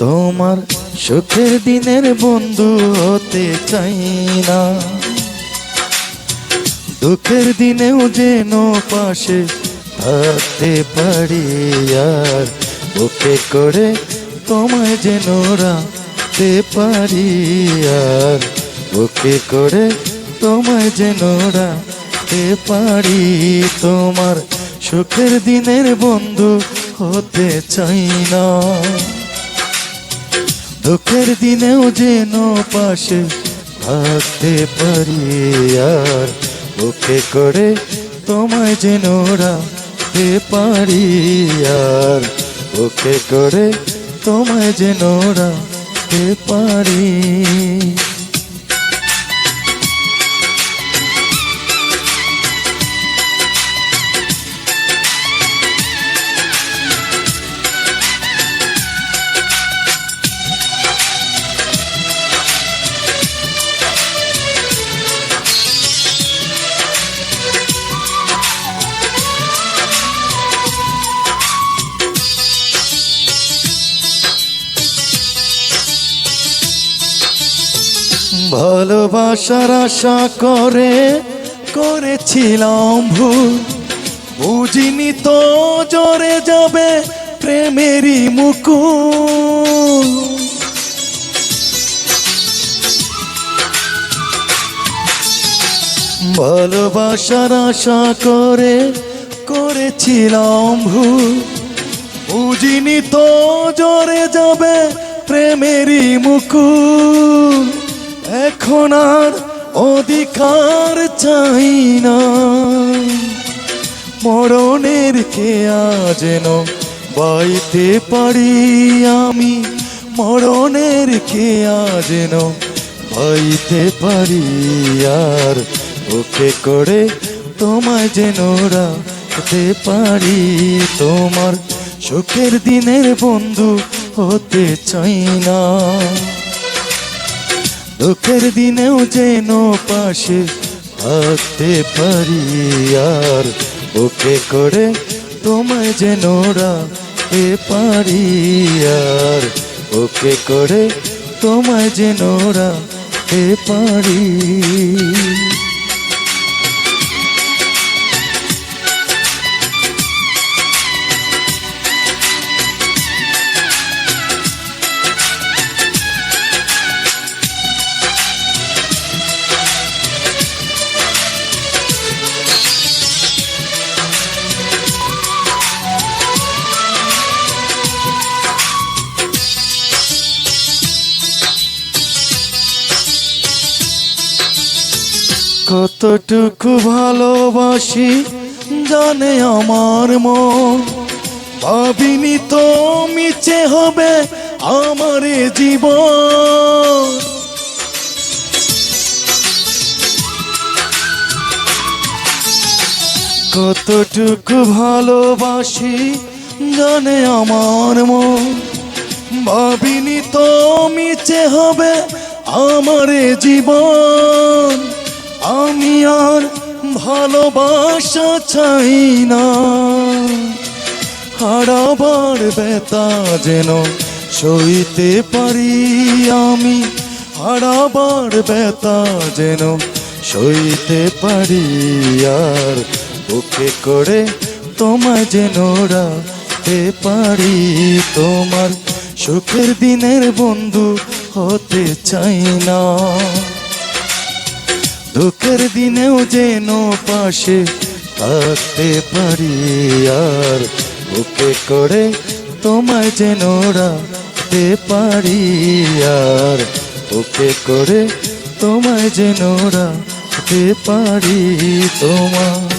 তোমার সুখের দিনের বন্ধু হতে চাই না। দুঃখের দিনেও যেন পাশে থাকতে পারি আর ওকে করে তোমায় যেন রাখতে পারি আর ওকে করে তোমায় যেন রাখতে পারি। তোমার সুখের দিনের বন্ধু হতে চাই না। দুঃখের দিনেও যেন পাশে থাকতে পারি আর ওকে করে তোমায় যেন রাখতে পারি আর ওকে করে তোমায় যেন রাখতে পারি। ভালোবাসার আশা করে, করেছিলাম ভুল। বুঝিনি তো জরে যাবে প্রেমেরই মুকুল। ভালোবাসার আশা করে, করেছিলাম ভুল। বুঝিনি তো জরে যাবে প্রেমেরই মুকুল। এখন আর অধিকার চাই না। মরণের খেয়া যেন বাইতে পারি আমি? মরণের খেয়া যেন বাইতে পারি? আর ওকে করে তোমায় যেন রাখতে পারি। তোমার সুখের দিনের বন্ধু হতে চাই না। দুঃখের দিনেও যেন পাশে থাকতে পারি আর ওকে করে তোমায় যেন রাখতে পারি আর ওকে করে তোমায় যেন রাখতে পারি। কতটুকু ভালোবাসি জানে আমার মন। ভাবিনি তো মিছে হবে আমার জীবন। কতটুকু ভালোবাসি জানে আমার মন। ভাবিনি তো মিছে হবে আমার জীবন। আমি আর ভালোবাসা চাই না। হারাবার বেতা যেন সইতে পারি আমি। হারাবার বেতা যেন সইতে পারি আর ওকে করে তোমায় যেন রাখতে পারি। তোমার সুখের দিনের বন্ধু হতে চাই না। দুঃখের দিনেও যেন পাশে থাকতে পারি আর বুকে করে তোমায় যেন রাখতে পারি আর বুকে করে তোমায় যেন রাখতে পারি তোমার